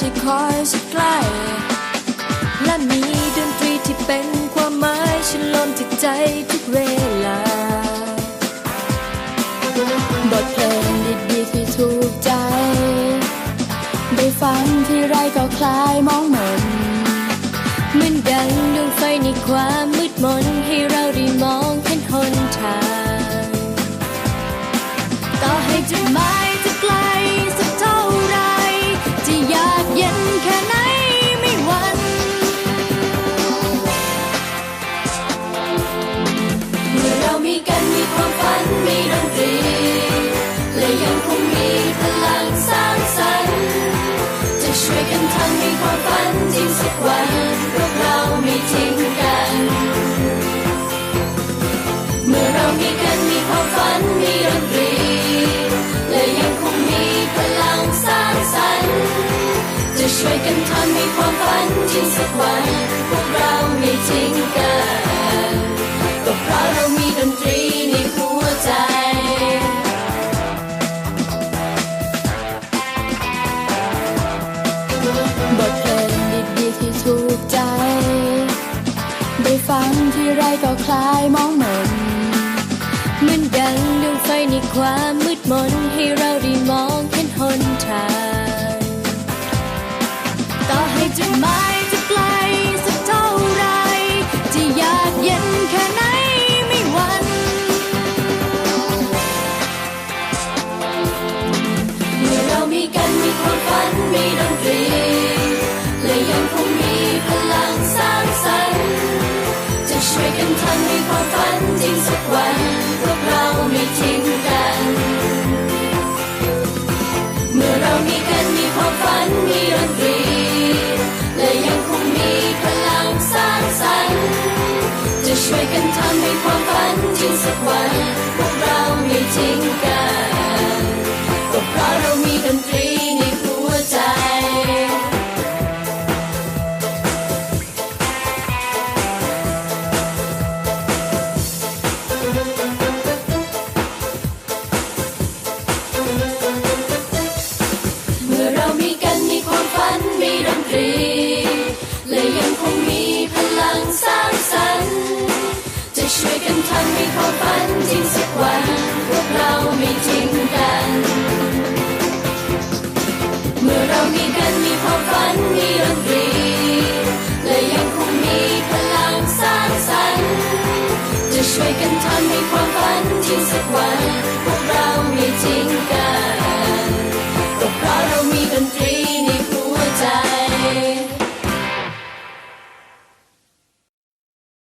ที่คอยสักใกล้ และมีดนตรีที่เป็นความหมายฉันลมจิตใจทุกเวลา บทเพลงดีๆที่ถูกใจ ได้ฟังที่ไรก็คลายมองเหมือนเหมือนดังดวงไฟในความมืดมนให้เราได้มองเห็นหนทางต่อให้จุดหมาย กันมีความฝันมีดนตรี และยังคงมีพลังสร้างสรรค์จะช่วยกันทำให้ความฝันจริงสักวันพวกเราไม่ทิ้งกัน เมื่อเรามีกันมีความฝันมีดนตรี และยังคงมีพลังสร้างสรรค์จะช่วยกันทำให้ความฝันจริงสักวันพวก ไรก็คลายมองเหมือนเหมือนดังดวงไฟในความมืดมนให้เราได้มองเห็นหนทางต่อให้จุดหมา ช่วยกันทำให้ความฝันจริงสักวัน